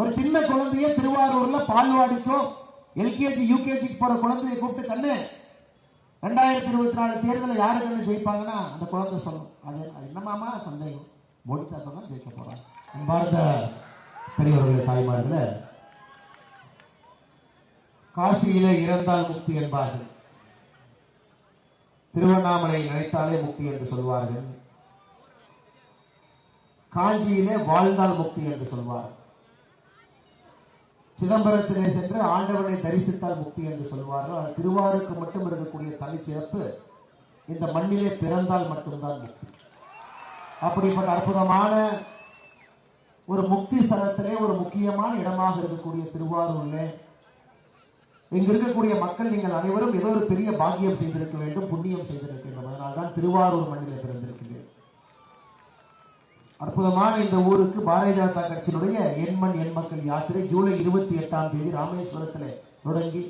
ஒரு சின்ன குழந்தைய திருவாரூர்ல பால்வாடிக்கோ எல்கேஜி யூகேஜிக்கு போற குழந்தைய கூப்பிட்டு கண்ணு. ரெண்டாயிரத்தி இருபத்தி நாலு தேர்தலில் யாரு கண்ணு ஜெயிப்பாங்கன்னா அந்த குழந்தை சொல்லும். அது அது என்னமாமா சந்தேகம். மோடி தாத்தா தான் ஜெயிக்க போறாங்க. பாரத பெரியவர்கள் தாய்மார்கள. காசியிலே இறந்தால் முக்தி என்பார்கள். திருவண்ணாமலை நினைத்தாலே முக்தி என்று சொல்வார்கள். காஞ்சியிலே வாழ்ந்தால் முக்தி என்று சொல்வார்கள். சிதம்பரத்திலே சென்று ஆண்டவனை தரிசித்தால் முக்தி என்று சொல்வார்கள். ஆனால் திருவாரூருக்கு மட்டும் இருக்கக்கூடிய தனிச்சிறப்பு இந்த மண்ணிலே பிறந்தால் மட்டும்தான் முக்தி. அப்படிப்பட்ட அற்புதமான ஒரு முக்தி ஸ்தலத்திலே ஒரு முக்கியமான இடமாக இருக்கக்கூடிய திருவாரூரிலே இங்க இருக்கக்கூடிய மக்கள் நீங்கள் அனைவரும் ஏதோ ஒரு பெரிய பாக்கியம் செய்திருக்க வேண்டும் புண்ணியம் செய்திருக்க வேண்டும். அதனால்தான் திருவாரூர் மண்ணில் அற்புதமான இந்த ஊருக்கு பாரதிய ஜனதா கட்சியினுடைய எண்மண் எண்மக்கள் யாத்திரை ஜூலை இருபத்தி எட்டாம் தேதி ராமேஸ்வரத்தில் தொடங்கி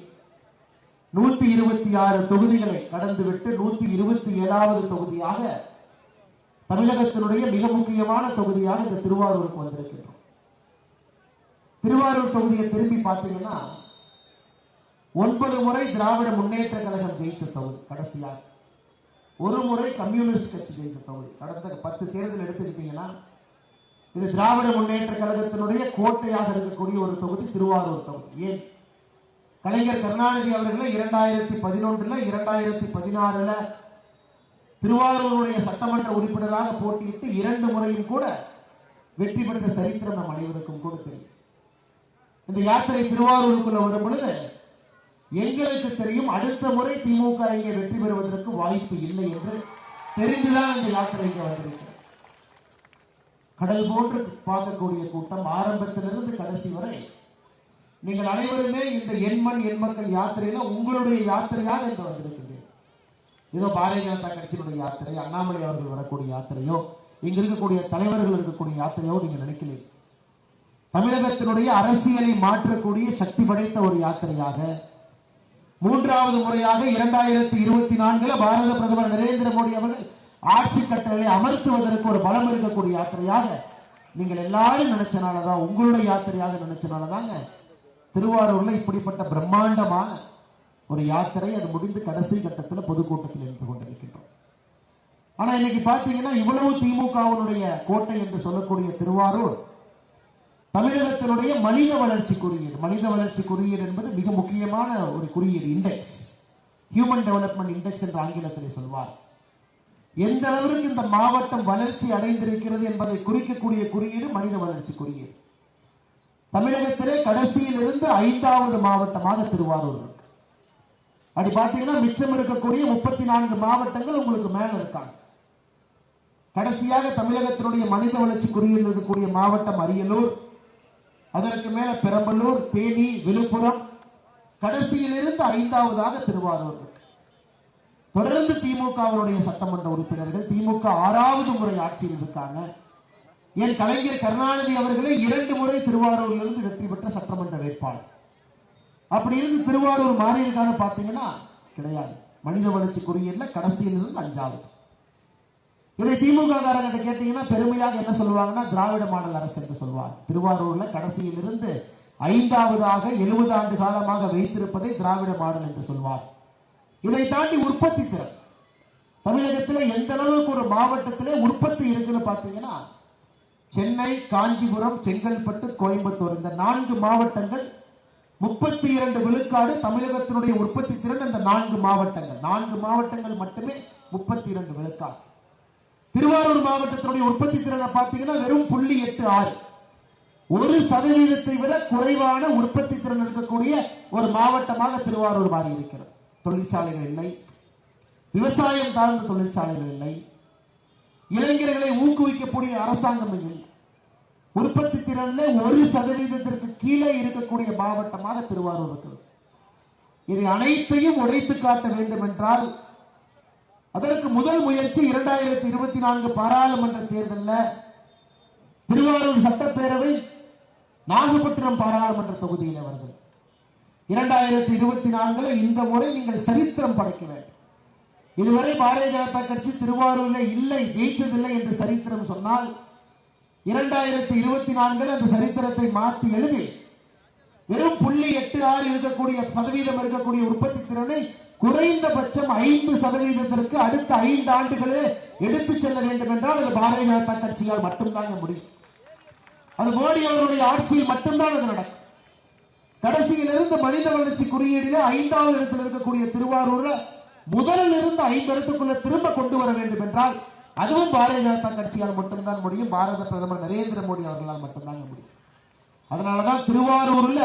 நூத்தி இருபத்தி ஆறு தொகுதிகளை கடந்துவிட்டு நூத்தி இருபத்தி ஏழாவது தொகுதியாக தமிழகத்தினுடைய மிக முக்கியமான தொகுதியாக இந்த திருவாரூருக்கு வந்திருக்கின்றோம். திருவாரூர் தொகுதியை திரும்பி பார்த்தீங்கன்னா ஒன்பது முறை திராவிட முன்னேற்ற கழகம் ஜெயிச்ச தொகுதி கடைசியாக. ஒரு முறை கம்யூனிஸ்ட் கட்சி ஜெயிச்ச தொகுதி கடந்த பத்து தேர்தல் எடுத்துக்கிட்டீங்கன்னா இது திராவிட முன்னேற்ற கழகத்தினுடைய கோட்டையாக இருக்கக்கூடிய ஒரு தொகுதி திருவாரூர் தொகுதி. ஏன்? கலைஞர் கருணாநிதி அவர்களை இரண்டாயிரத்தி பதினொன்றுல இரண்டாயிரத்தி பதினாறுல திருவாரூருடைய சட்டமன்ற உறுப்பினராக போட்டியிட்டு இரண்டு முறையும் கூட வெற்றி பெற்ற சரித்திரம் நம் அனைவருக்கும் கூட தெரியும் இந்த யாத்திரை திருவாரூருக்குள்ள வரும் பொழுது எங்களுக்கு தெரியும் அடுத்த முறை திமுக இங்கே வெற்றி பெறுவதற்கு வாய்ப்பு இல்லை என்று தெரிந்துதான் இந்த யாத்திரை இங்கே வந்திருக்கிறது. கடல் போன்று பார்க்கக்கூடிய கூட்டம் ஆரம்பத்திலிருந்து கடைசி வரை. நீங்கள் அனைவருமே இந்த எண்மண் எண்மக்கள் யாத்திரையில உங்களுடைய யாத்திரையாக இன்று வந்திருக்கின்றீர்கள். ஏதோ பாரதிய ஜனதா கட்சியினுடைய யாத்திரை அண்ணாமலை அவர்கள் வரக்கூடிய யாத்திரையோ இங்க இருக்கக்கூடிய தலைவர்கள் இருக்கக்கூடிய யாத்திரையோ நீங்க நினைக்கல தமிழகத்தினுடைய அரசியலை மாற்றக்கூடிய சக்தி படைத்த ஒரு யாத்திரையாக மூன்றாவது முறையாக இரண்டாயிரத்தி இருபத்தி நான்குல பாரத பிரதமர் நரேந்திர மோடி அவர்கள் ஆட்சி கட்டளை அமர்த்துவதற்கு ஒரு பலம் இருக்கக்கூடிய யாத்திரையாக நீங்கள் எல்லாரும் நினைச்சனாலதான் உங்களுடைய யாத்திரையாக நினைச்சனாலதாங்க திருவாரூர்ல இப்படிப்பட்ட பிரம்மாண்டமான ஒரு யாத்திரை அது முடிந்து கடைசி கட்டத்தில் பொதுக்கூட்டத்தில் நின்று கொண்டிருக்கின்றோம். ஆனா இன்னைக்கு பாத்தீங்கன்னா இவ்வளவு திமுகவினுடைய கோட்டை என்று சொல்லக்கூடிய திருவாரூர் தமிழகத்தினுடைய மனித வளர்ச்சி குறியீடு மனித வளர்ச்சி குறியீடு என்பது மிக முக்கியமான ஒரு குறியீடு இண்டெக்ஸ் ஹியூமன் டெவலப்மெண்ட் இண்டெக்ஸ் என்று ஆங்கிலத்தில் சொல்வார். எந்த அளவிற்கு இந்த மாவட்டம் வளர்ச்சி அடைந்திருக்கிறது என்பதை குறிக்கக்கூடிய குறியீடு மனித வளர்ச்சி குறியீடு. தமிழகத்திலே கடைசியில் இருந்து ஐந்தாவது மாவட்டமாக திருவாரூர் இருக்கு. அப்படி பார்த்தீங்கன்னா மிச்சம் இருக்கக்கூடிய முப்பத்தி நான்கு மாவட்டங்கள் உங்களுக்கு மேல இருக்காங்க. கடைசியாக தமிழகத்தினுடைய மனித வளர்ச்சி குறியீடு இருக்கக்கூடிய மாவட்டம் அரியலூர் அதற்கு மேல பெரம்பலூர் தேனி விழுப்புரம் கடைசியிலிருந்து ஐந்தாவதாக திருவாரூர். தொடர்ந்து தொடர்ந்து அவருடைய சட்டமன்ற உறுப்பினர்கள் திமுக ஆறாவது முறை ஆட்சியில் இருக்காங்க. என் கலைஞர் கருணாநிதி அவர்களே இரண்டு முறை திருவாரூரிலிருந்து வெற்றி பெற்ற சட்டமன்ற வேட்பாளர். அப்படி இருந்து திருவாரூர் மாறி இருக்கான்னு கிடையாது. மனித வளர்ச்சி குறியீடுல கடைசியிலிருந்து அஞ்சாவது. இதை திமுக காரங்கிட்ட கேட்டீங்கன்னா பெருமையாக என்ன சொல்லுவாங்கன்னா திராவிட மாடல் அரசு என்று சொல்வார். திருவாரூர்ல கடைசியில் இருந்து ஐந்தாவதாக எழுபது ஆண்டு காலமாக வைத்திருப்பதை திராவிட மாடல் என்று சொல்வார். இதை தாண்டி உற்பத்தி திறன். தமிழகத்தில் எந்த அளவுக்கு ஒரு மாவட்டத்திலே உற்பத்தி இருக்குன்னு பார்த்தீங்கன்னா சென்னை காஞ்சிபுரம் செங்கல்பட்டு கோயம்புத்தூர் இந்த நான்கு மாவட்டங்கள் முப்பத்தி இரண்டு விழுக்காடு தமிழகத்தினுடைய உற்பத்தி திறன் இந்த நான்கு மாவட்டங்கள். நான்கு மாவட்டங்கள் மட்டுமே முப்பத்தி இரண்டு விழுக்காடு. திருவாரூர் மாவட்டத்தினுடைய உற்பத்தி திறனை பார்த்தீங்கன்னா வெறும் புள்ளி எட்டு ஆறு. ஒரு சதவீதத்தை விட குறைவான உற்பத்தி திறன் இருக்கக்கூடிய ஒரு மாவட்டமாக திருவாரூர் மாறி இருக்கிறது தொழிற்சாலைகள் இல்லை. விவசாயம் சார்ந்த தொழிற்சாலைகள் இல்லை. இளைஞர்களை ஊக்குவிக்கக்கூடிய அரசாங்கம் இல்லை. உற்பத்தி திறன்ல ஒரு சதவீதத்திற்கு கீழே இருக்கக்கூடிய மாவட்டமாக திருவாரூர் இருக்கிறது. இதை அனைத்தையும் உடைத்து காட்ட வேண்டும் என்றால் அதற்கு முதல் முயற்சி இரண்டாயிரத்தி இருபத்தி நான்கு பாராளுமன்ற தேர்தலில் திருவாரூர் சட்டப்பேரவை நாகப்பட்டினம் பாராளுமன்ற தொகுதியில் வருது. இரண்டாயிரத்தி இருபத்தி நான்குல இந்த முறை நீங்கள் சரித்திரம் படைக்க வேண்டும். இதுவரை பாரதிய ஜனதா கட்சி திருவாரூரில் இல்லை ஜெயிச்சதில்லை என்று சரித்திரம் சொன்னால் இரண்டாயிரத்தி இருபத்தி நான்கில் அந்த சரித்திரத்தை மாற்றி எழுதி வெறும் புள்ளி எட்டு ஆறு இருக்கக்கூடிய சதவீதம் இருக்கக்கூடிய உற்பத்தி திறனை குறைந்தபட்சம் ஐந்து சதவீதத்திற்கு அடுத்த ஐந்து ஆண்டுகளே எடுத்து செல்ல வேண்டும் என்றால் அது பாரதிய ஜனதா கட்சியால் மட்டும்தாங்க முடியும். அது மோடி அவருடைய ஆட்சியில் மட்டும்தான் அது நடக்கும். கடைசியிலிருந்து மனித வளர்ச்சி குறியீடுல ஐந்தாவது இடத்தில் இருக்கக்கூடிய திருவாரூர்ல முதலில் இருந்து ஐந்து இடத்துக்குள்ள திரும்ப கொண்டு வர வேண்டும் என்றால் அதுவும் பாரதிய ஜனதா கட்சியால் மட்டும்தான் முடியும். பாரத பிரதமர் நரேந்திர மோடி அவர்களால் மட்டும்தாங்க முடியும். அதனாலதான் திருவாரூர்ல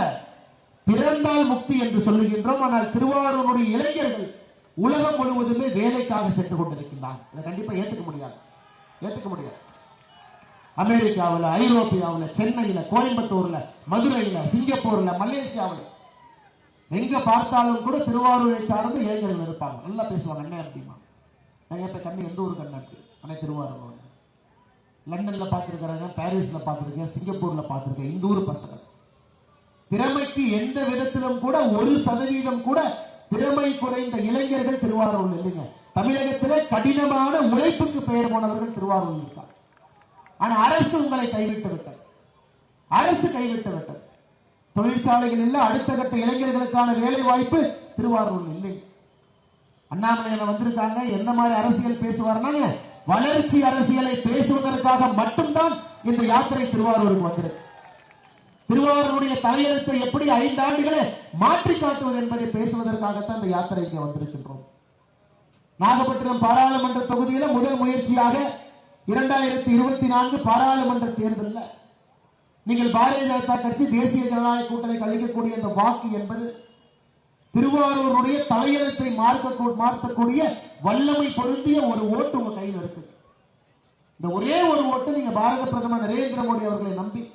பிறந்தால் முக்தி என்று சொல்லுகின்றோம். ஆனால் திருவாரூருடைய இளைஞர்கள் உலகம் முழுவதுமே வேலைக்காக சென்று கொண்டிருக்கின்றார் இதை கண்டிப்பா ஏத்துக்க முடியாது. ஏத்துக்க முடியாது. அமெரிக்காவில் ஐரோப்பியாவில் சென்னையில் கோயம்புத்தூர்ல மதுரையில் சிங்கப்பூர்ல மலேசியாவில். எங்க பார்த்தாலும் கூட திருவாரூரை சார்ந்து இளைஞர்கள் இருப்பாங்க. நல்லா பேசுவாங்க. அண்ணன் அப்படிமா. நிறைய பேர் கண்ணு எந்த ஊர் கண்ணு அப்படி? அண்ணன் திருவாரூர் லண்டன்ல பார்த்துருக்கிறாங்க பாரிஸ்ல பார்த்துருக்கேன் சிங்கப்பூர்ல பார்த்துருக்கேன் இந்த ஊர் பசங்க. திறமைக்கு எந்த விதத்திலும் கூட ஒரு சதவீதம் கூட திறமை குறைந்த இளைஞர்கள் திருவாரூர் இல்லைங்க. தமிழகத்திலே கடினமான உழைப்புக்கு பெயர் போனவர்கள் திருவாரூர் இருக்கார் ஆனா அரசு உங்களை கைவிட்டு விட்டது. அரசு கைவிட்டு விட்டது. தொழிற்சாலைகள் இல்லை அடுத்த கட்ட இளைஞர்களுக்கான வேலை வாய்ப்பு திருவாரூர் இல்லை அண்ணாமலையில வந்திருக்காங்க. எந்த மாதிரி அரசியல் பேசுவாருன்னாங்க? வளர்ச்சி அரசியலை பேசுவதற்காக மட்டும்தான் இந்த யாத்திரை திருவாரூருக்கு வந்திருக்கு. திருவாரூருடைய தலையெழுத்தை எப்படி ஐந்து ஆண்டுகளை மாற்றி காட்டுவது என்பதை பேசுவதற்காகத்தான் இந்த யாத்திரைக்கு வந்திருக்கின்றோம். நாகப்பட்டினம் பாராளுமன்ற தொகுதியில முதல் முயற்சியாக இரண்டாயிரத்தி இருபத்தி நான்கு பாராளுமன்ற தேர்தலில் நீங்கள் பாரதிய ஜனதா கட்சி தேசிய ஜனநாயக கூட்டணி அளிக்கக்கூடிய அந்த வாக்கு என்பது திருவாரூருடைய தலையெழுத்தை மார்க்க மாற்றக்கூடிய வல்லமை பொருந்திய ஒரு ஓட்டு உங்க கையில் இருக்கு. இந்த ஒரே ஒரு ஓட்டு நீங்க பாரத பிரதமர் நரேந்திர மோடி அவர்களை நம்பி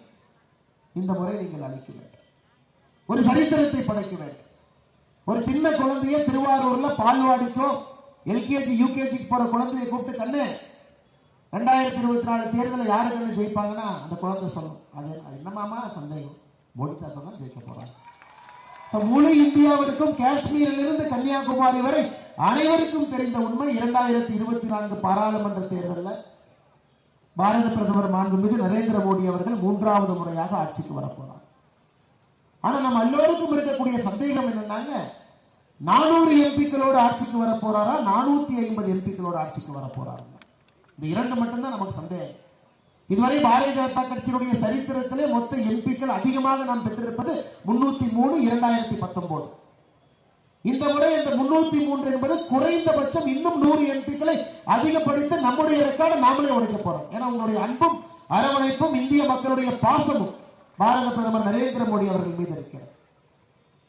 இந்த முறை நீங்கள் அளிக்க வேண்டும். ஒரு சரித்திரத்தை படைக்க வேண்டும். ஒரு சின்ன குழந்தைய திருவாரூர்ல பால்வாடிக்கோ எல்கேஜி யூகேஜிக்கு போற குழந்தையை கூப்பிட்டு கண்ணு ரெண்டாயிரத்தி இருபத்தி நாலு தேர்தலில் யாரு கண்ணு ஜெயிப்பாங்கன்னா அந்த குழந்தை சொல்லும். அது அது என்னமாமா சந்தேகம். மோடி தாத்தா தான் ஜெயிக்க போறாங்க. முழு இந்தியாவிற்கும் காஷ்மீரிலிருந்து கன்னியாகுமரி வரை அனைவருக்கும் தெரிந்த உண்மை இரண்டாயிரத்தி இருபத்தி நான்கு பாராளுமன்ற தேர்தலில் பாரத பிரதமர் மாண்புமிகு நரேந்திர மோடி அவர்கள் மூன்றாவது முறையாக ஆட்சிக்கு வரப்போறார். ஆனா நம்ம எல்லோருக்கும் இருக்கக்கூடிய சந்தேகம் என்னன்னாங்க? நானூறு எம்பிக்களோடு ஆட்சிக்கு வர நானூத்தி ஐம்பது எம்பிக்களோடு ஆட்சிக்கு வர இந்த இரண்டு மட்டும்தான் நமக்கு சந்தேகம். இதுவரை பாரதிய ஜனதா கட்சியினுடைய சரித்திரத்திலே மொத்த எம்பிக்கள் அதிகமாக நாம் பெற்றிருப்பது முன்னூத்தி மூணு இரண்டாயிரத்தி பத்தொன்பது. இந்த முறை இந்த முன்னூத்தி மூன்று என்பது குறைந்தபட்சம் இன்னும் நூறு எம்பிக்களை அதிகப்படுத்த நம்முடைய ரெக்கார்டை நாமளே உடைக்க போறோம். ஏன்னா உங்களுடைய அன்பும் அரவணைப்பும் இந்திய மக்களுடைய பாசமும் பாரத பிரதமர் நரேந்திர மோடி அவர்கள் மீது இருக்கிறது.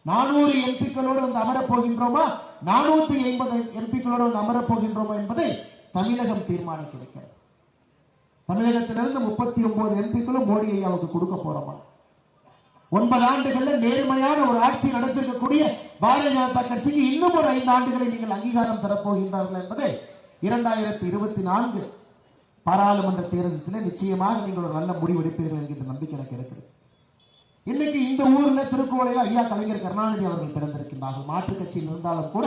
நானூறு எம்பிக்களோடு வந்து அமரப் போகின்றோமா? நானூத்தி ஐம்பது எம்பிக்களோடு வந்து அமரப் போகின்றோமா என்பதை தமிழகம் தீர்மானிக்க இருக்கிறது. தமிழகத்திலிருந்து முப்பத்தி ஒன்பது எம்பிக்களும் மோடி ஐயாவுக்கு கொடுக்க போறோமா? ஒன்பது ஆண்டுகள்ல நேர்மையான ஒரு ஆட்சி நடந்திருக்கக்கூடிய பாரதிய ஜனதா கட்சிக்கு இன்னும் ஒரு ஐந்து ஆண்டுகளை நீங்கள் அங்கீகாரம் தரப்போகின்றார்கள் என்பதை இரண்டாயிரத்தி இருபத்தி நான்கு பாராளுமன்ற தேர்தலில் நிச்சயமாக நீங்கள் ஒரு நல்ல முடிவு எடுப்பீர்கள் என்கின்ற நம்பிக்கை எனக்கு இருக்குது. இன்னைக்கு இந்த ஊர்ல திருக்குவளையில ஐயா கலைஞர் கருணாநிதி அவர்கள் பிறந்திருக்கின்றார்கள். மாற்றுக் கட்சியில் இருந்தாலும் கூட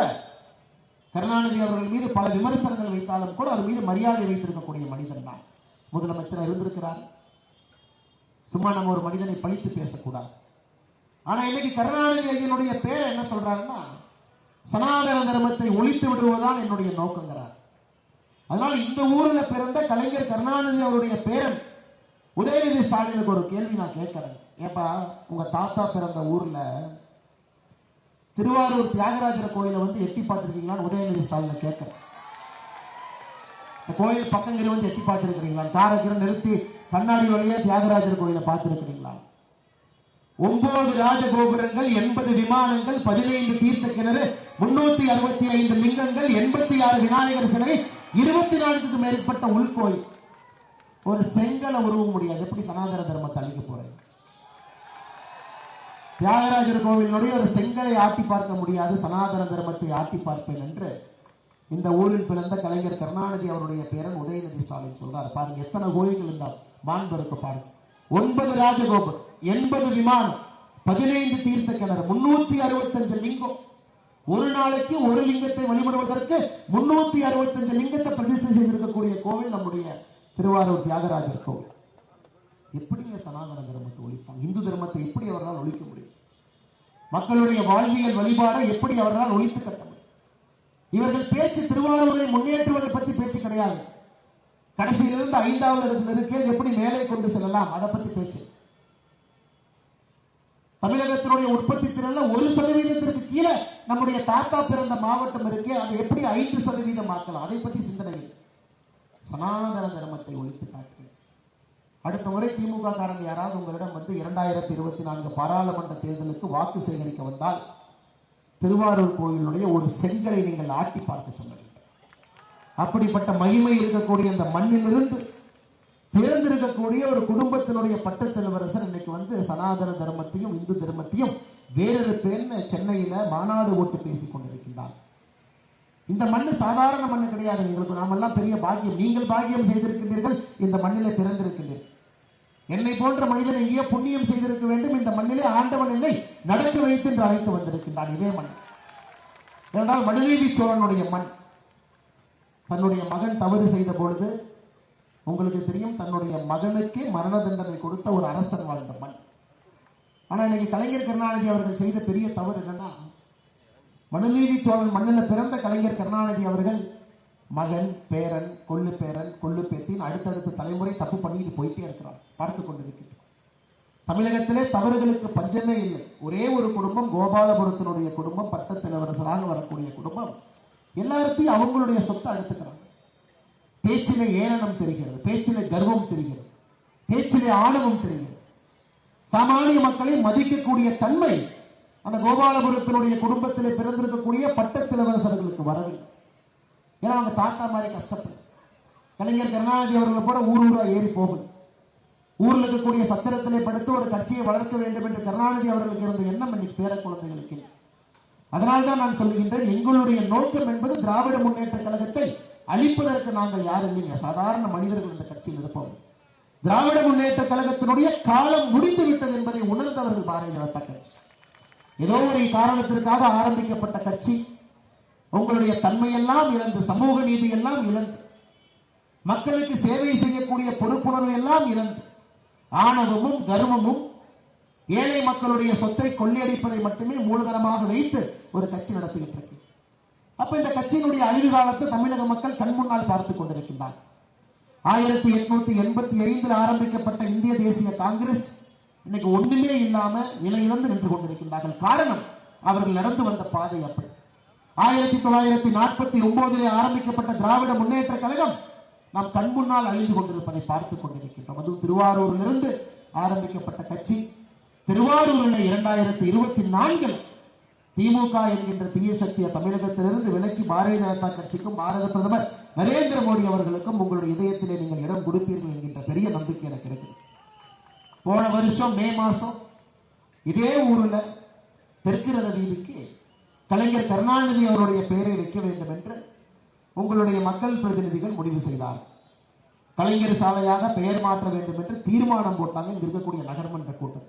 கருணாநிதி அவர்கள் மீது பல விமர்சனங்கள் வைத்தாலும் கூட அவர் மீது மரியாதை வைத்திருக்கக்கூடிய மனிதன் தான். முதலமைச்சர் இருந்திருக்கிறார். சும்மா நம்ம ஒரு மனிதனை பழித்து பேசக்கூடாது. ஆனா இன்னைக்கு கருணாநிதி ஐயனுடைய பேர் என்ன சொல்றாருன்னா சனாதன தர்மத்தை ஒழித்து விடுவதுதான் என்னுடைய நோக்கங்கிறார். அதனால இந்த ஊர்ல பிறந்த கலைஞர் கருணாநிதி அவருடைய பேரன் உதயநிதி ஸ்டாலினுக்கு ஒரு கேள்வி நான் கேட்கிறேன். ஏப்பா உங்க தாத்தா பிறந்த ஊர்ல திருவாரூர் தியாகராஜர் கோயிலை வந்து எட்டி பார்த்துருக்கீங்களான்னு உதயநிதி ஸ்டாலினை கேட்கிறேன். இந்த கோயில் பக்கங்கிரி வந்து எட்டி பார்த்துருக்கிறீங்களா தாரகிரம் நிறுத்தி கண்ணாடி வழியா தியாகராஜர் கோயிலை பார்த்துருக்கிறீங்களா? ஒன்பது ராஜகோபுரங்கள் எண்பது விமானங்கள் பதினைந்து தீர்த்த கிணறு முன்னூத்தி அறுபத்தி ஐந்து லிங்கங்கள் எண்பத்தி ஆறு விநாயகர் சிலை இருபத்தி நான்குக்கு மேற்பட்ட உள்கோயில். ஒரு செங்கலை உருவ முடியாது. எப்படி சனாதன தர்மத்தை அழிக்க போறேன்? தியாகராஜர் கோவிலினுடைய ஒரு செங்கலை ஆட்டி பார்க்க முடியாது. சனாதன தர்மத்தை ஆட்டி பார்ப்பேன் என்று இந்த ஊரில் பிறந்த கலைஞர் கருணாநிதி அவருடைய பேரன் உதயநிதி ஸ்டாலின் சொல்றாரு. பாருங்க எத்தனை கோயில்கள் இருந்தால் மாண்பருக்கு பாருங்க ஒன்பது ராஜகோபுரம் எண்பது விமானம் பதினைந்து தீர்த்த கிணறு முன்னூத்தி அறுபத்தஞ்சு லிங்கம். ஒரு நாளைக்கு ஒரு லிங்கத்தை வழிபடுவதற்கு முன்னூத்தி அறுபத்தஞ்சு லிங்கத்தை பிரதிஷ்டை செய்திருக்கக்கூடிய கோவில் நம்முடைய திருவாரூர் தியாகராஜர் கோவில். எப்படிங்க சனாதன தர்மத்தை ஒழிப்பாங்க? இந்து தர்மத்தை எப்படி அவரால் ஒழிக்க முடியும்? மக்களுடைய வாழ்வியல் வழிபாடை எப்படி அவரால் ஒழித்து கட்ட முடியும்? இவர்கள் பேச்சு திருவாரூரை முன்னேற்றுவதை பற்றி பேச்சு கிடையாது. கடைசியிலிருந்து ஐந்தாவது இடத்திலிருக்கே எப்படி மேலே கொண்டு செல்லலாம்? அதை பத்தி பேச்சு. தமிழகத்தினுடைய உற்பத்தி திறன்ல ஒரு சதவீதத்திற்கு கீழே நம்முடைய தாத்தா பிறந்த மாவட்டம் இருக்கே அதை எப்படி ஐந்து சதவீதம் ஆக்கலாம்? அதை பத்தி சிந்தனை. சனாதன தர்மத்தை ஒழித்து காட்டுகிறேன் அடுத்த முறை திமுக காரங்க யாராவது உங்களிடம் வந்து இரண்டாயிரத்தி இருபத்தி நான்கு பாராளுமன்ற தேர்தலுக்கு வாக்கு சேகரிக்க வந்தால் திருவாரூர் கோயிலுடைய ஒரு செங்கலை நீங்கள் ஆட்டி பார்க்க சொன்னது அப்படிப்பட்ட மகிமை இருக்கக்கூடிய இந்த மண்ணிலிருந்து தேர்ந்தெடுக்கக்கூடிய ஒரு குடும்பத்தினுடைய பட்டத்தலைவரசர் இன்னைக்கு வந்து சனாதன தர்மத்தையும் இந்து தர்மத்தையும் வேறொரு பேர்னு சென்னையில மாநாடு ஓட்டு பேசிக் கொண்டிருக்கின்றார். இந்த மண்ணு சாதாரண மண்ணு கிடையாது. எங்களுக்கு நாமெல்லாம் பெரிய பாக்கியம். நீங்கள் பாக்கியம் செய்திருக்கின்றீர்கள். இந்த மண்ணிலே பிறந்திருக்கின்றீர்கள் என்னை போன்ற மனிதன் எங்கேயோ புண்ணியம் செய்திருக்க வேண்டும். இந்த மண்ணிலே ஆண்டவன் என்னை நடந்து வைத்து என்று அழைத்து வந்திருக்கின்றான் இதே மண். ஏனென்றால் மனுநீதி சோழனுடைய மண். தன்னுடைய மகன் தவறு செய்த பொழுது உங்களுக்கு தெரியும் தன்னுடைய மகனுக்கு மரண தண்டனை கொடுத்த ஒரு அரசன் வாழ்ந்த மண். ஆனா இன்னைக்கு கலைஞர் கருணாநிதி அவர்கள் செய்த பெரிய தவறு என்னன்னா மனுநீதி சோழன் மண்ணில் பிறந்த கலைஞர் கருணாநிதி அவர்கள் மகன் பேரன் கொள்ளு பேரன் கொள்ளு பேத்தின் அடுத்தடுத்த தலைமுறை தப்பு பண்ணிட்டு போயிட்டே இருக்கிறார். பார்த்து கொண்டிருக்கின்றோம் தமிழகத்திலே தவறுகளுக்கு பஞ்சமே இல்லை. ஒரே ஒரு குடும்பம் கோபாலபுரத்தினுடைய குடும்பம் பட்டத்திலவரசராக வரக்கூடிய குடும்பம். எல்லாத்தையும் அவங்களுடைய சொத்தை எடுத்துக்கிறாங்க பேச்சிலே ஏளனம் தெரிகிறது பேச்சிலே கர்வம் தெரிகிறது பேச்சிலே ஆணவம் தெரிகிறது. சாமானிய மக்களை மதிக்கக்கூடிய தன்மை அந்த கோபாலபுரத்தினுடைய குடும்பத்திலே பிறந்திருக்கக்கூடிய பட்டத்திலவரசர்களுக்கு வரவில்லை. ஏன்னா அவங்க தாத்தா மாதிரி கஷ்டப்படும் கலைஞர் கருணாநிதி அவர்கள் கூட ஊர் ஊரா ஏறி போகணும். ஊரில் இருக்கக்கூடிய சத்திரத்திலே படுத்து ஒரு கட்சியை வளர்க்க வேண்டும் என்று கருணாநிதி அவர்களுக்கு இருந்த எண்ணம் இன்னைக்கு பேர குழந்தைகளுக்கு இல்லை. அதனால்தான் நான் சொல்கின்றேன் எங்களுடைய நோக்கம் என்பது திராவிட முன்னேற்ற கழகத்தை அழிப்பதற்கு நாங்கள் யாரும் இல்லைங்க. சாதாரண மனிதர்கள் இந்த கட்சியில் இருப்போம். திராவிட முன்னேற்ற கழகத்தினுடைய காலம் முடிந்து விட்டது என்பதை உணர்ந்தவர்கள் பாரதிய ஜனதா கட்சி. ஏதோ ஒரு காரணத்திற்காக ஆரம்பிக்கப்பட்ட கட்சி. உங்களுடைய தன்மையெல்லாம் இழந்து சமூக நீதி எல்லாம் இழந்து மக்களுக்கு சேவை செய்யக்கூடிய பொறுப்புணர்வு எல்லாம் இழந்து ஆணவமும் கர்வமும் ஏழை மக்களுடைய சொத்தை கொள்ளையடிப்பதை மட்டுமே மூலதனமாக வைத்து ஒரு கட்சி நடத்திக்கிட்டு இருக்கு அப்ப இந்த கட்சியினுடைய அழிவு காலத்தை தமிழக மக்கள் கண் முன்னால் பார்த்துக் கொண்டிருக்கின்றார் ஆயிரத்தி எட்நூத்தி எண்பத்தி ஐந்தில் ஆரம்பிக்கப்பட்ட இந்திய தேசிய காங்கிரஸ் இன்னைக்கு ஒண்ணுமே இல்லாம நிலையிழந்து நின்று கொண்டிருக்கின்றார்கள். காரணம் அவர்கள் நடந்து வந்த பாதை அப்படி. ஆயிரத்தி தொள்ளாயிரத்தி நாற்பத்தி ஒன்பதிலே ஆரம்பிக்கப்பட்ட திராவிட முன்னேற்ற கழகம் நாம் கண் முன்னால் அழிந்து கொண்டிருப்பதை பார்த்துக் கொண்டிருக்கின்றோம். அதுவும் திருவாரூரிலிருந்து ஆரம்பிக்கப்பட்ட கட்சி. திருவாரூரில் இரண்டாயிரத்தி இருபத்தி நான்கில் திமுக என்கின்ற தீய சக்தியை தமிழகத்திலிருந்து விலக்கி பாரதிய ஜனதா கட்சிக்கும் பாரத பிரதமர் நரேந்திர மோடி அவர்களுக்கும் உங்களுடைய இதயத்திலே நீங்கள் இடம் கொடுப்பீர்கள் என்கின்ற பெரிய நம்பிக்கை எனக்கு இருக்குது. போன வருஷம் மே மாசம் இதே ஊரில் தெற்கு வீதிக்கு கலைஞர் கருணாநிதி அவருடைய பெயரை வைக்க வேண்டும் என்று உங்களுடைய மக்கள் பிரதிநிதிகள் முடிவு செய்தார். கலைஞர் சாலையாக பெயர் மாற்ற வேண்டும் என்று தீர்மானம் போட்டாங்க. இங்க இருக்கக்கூடிய நகர்மன்ற கூட்டத்தில்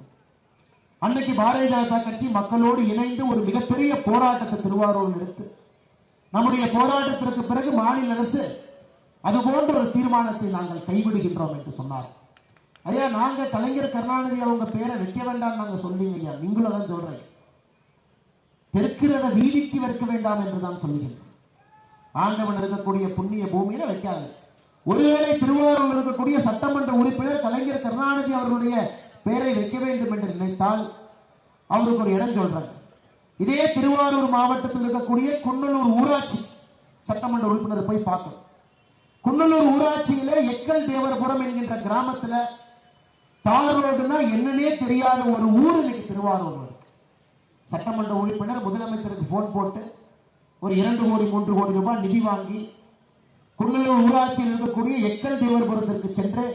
அன்னைக்கு பாரதிய ஜனதா கட்சி மக்களோடு இணைந்து ஒரு மிகப்பெரிய போராட்டத்தை திருவாரூர் எடுத்து நம்முடைய போராட்டத்திற்கு பிறகு மாநில அரசு அது போன்ற ஒரு தீர்மானத்தை நாங்கள் கைவிடுகின்றோம் என்று சொன்னார். ஐயா நாங்க கலைஞர் கருணாநிதி அவங்க பேரை வைக்க வேண்டாம் நாங்க சொல்லிங்க ஐயா. நீங்களும் தான் சொல்றேன் தெற்கிறத வீதிக்கு வைக்க வேண்டாம் என்றுதான் சொல்லுகின்றோம். ஆண்டவன் இருக்கக்கூடிய புண்ணிய பூமியில வைக்காது ஒருவேளை திருவாரூர் இருக்கக்கூடிய சட்டமன்ற உறுப்பினர் கலைஞர் கருணாநிதி அவர்களுடைய பெயரை வைக்க வேண்டும் என்று நினைத்தால் அவருக்கு ஒரு இடம் சொல்றாங்க இதே திருவாரூர் மாவட்டத்தில் இருக்கக்கூடிய குன்னலூர் ஊராட்சி சட்டமன்ற உறுப்பினர் போய் பார்க்கணும். குன்னலூர் ஊராட்சியில எக்கல் தேவரபுரம் என்கின்ற கிராமத்துல தார் ரோடுனா என்னன்னே தெரியாத ஒரு ஊர் இன்னைக்கு திருவாரூர் சட்டமன்ற உறுப்பினர் முதலமைச்சருக்கு போன் போட்டு ஒரு இரண்டு கோடி மூன்று கோடி ரூபாய் நிதி வாங்கி குன்னலூர் ஊராட்சியில் இருக்கக்கூடிய எக்கல் தேவரபுரத்திற்கு சென்று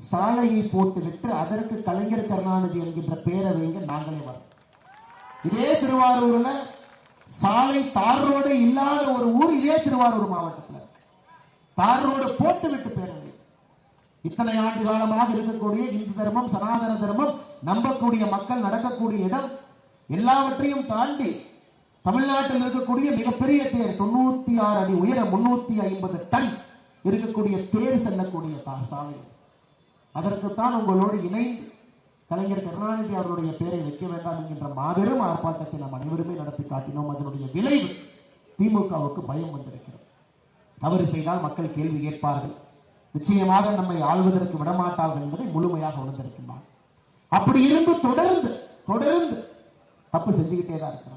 சாலையை போட்டுவிட்டு அதற்கு கலைஞர் கருணாநிதி என்கின்ற பெயரை வைங்க நாங்களே வரோம். இதே திருவாரூர்ல சாலை தார் ரோடு இல்லாத ஒரு ஊர் இதே திருவாரூர் மாவட்டத்தில். தார் ரோடு போட்டு விட்டு பேரவை இத்தனை ஆண்டு காலமாக இருக்கக்கூடிய இந்து தர்மம் சனாதன தர்மம் நம்பக்கூடிய மக்கள் நடக்கக்கூடிய இடம் எல்லாவற்றையும் தாண்டி தமிழ்நாட்டில் இருக்கக்கூடிய மிகப்பெரிய தேர் தொண்ணூத்தி ஆறு அடி உயரம் முன்னூத்தி ஐம்பது டன் இருக்கக்கூடிய தேர் செல்லக்கூடிய தா- சாலை அதற்குத்தான் உங்களோடு இணைந்து கலைஞர் கருணாநிதி அவருடைய பெயரை வைக்க வேண்டாம் என்கின்ற மாபெரும் ஆர்ப்பாட்டத்தை நாம் அனைவருமே நடத்தி காட்டினோம். அதனுடைய விளைவு திமுகவுக்கு பயம் வந்திருக்கிறது. தவறு செய்தால் மக்கள் கேள்வி கேட்பார்கள். நிச்சயமாக நம்மை ஆள்வதற்கு விடமாட்டார்கள் என்பதை முழுமையாக உணர்ந்திருக்கின்றார் அப்படி இருந்து தொடர்ந்து தொடர்ந்து தப்பு செஞ்சுக்கிட்டே தான் இருக்கிறார்